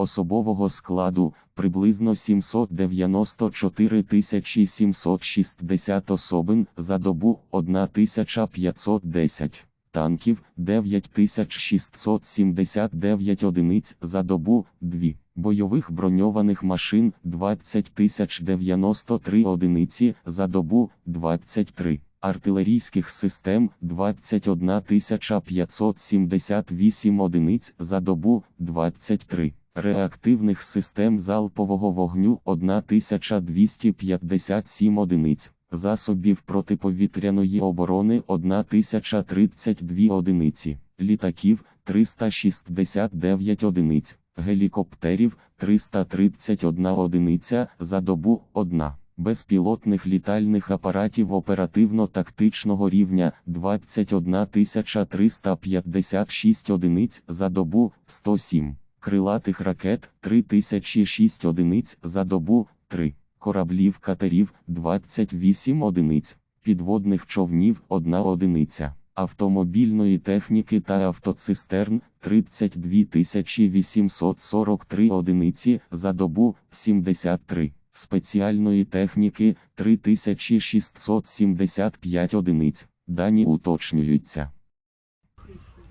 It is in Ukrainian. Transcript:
особового складу приблизно 794 760 особин за добу 1510 танків 9679 одиниць за добу 2, бойових броньованих машин 20 093 одиниці за добу 23, артилерійських систем 21 578 одиниць за добу 23. Реактивних систем залпового вогню 1257 одиниць, засобів протиповітряної оборони 1032 одиниці, літаків 369 одиниць, гелікоптерів 331 одиниця за добу 1. Безпілотних літальних апаратів оперативно-тактичного рівня 21 356 одиниць за добу 107 крилатих ракет 3006 одиниць за добу 3, кораблів катерів 28 одиниць, підводних човнів 1 одиниця, автомобільної техніки та автоцистерн 32 843 одиниці за добу 73, спеціальної техніки 3675 одиниць, дані уточнюються.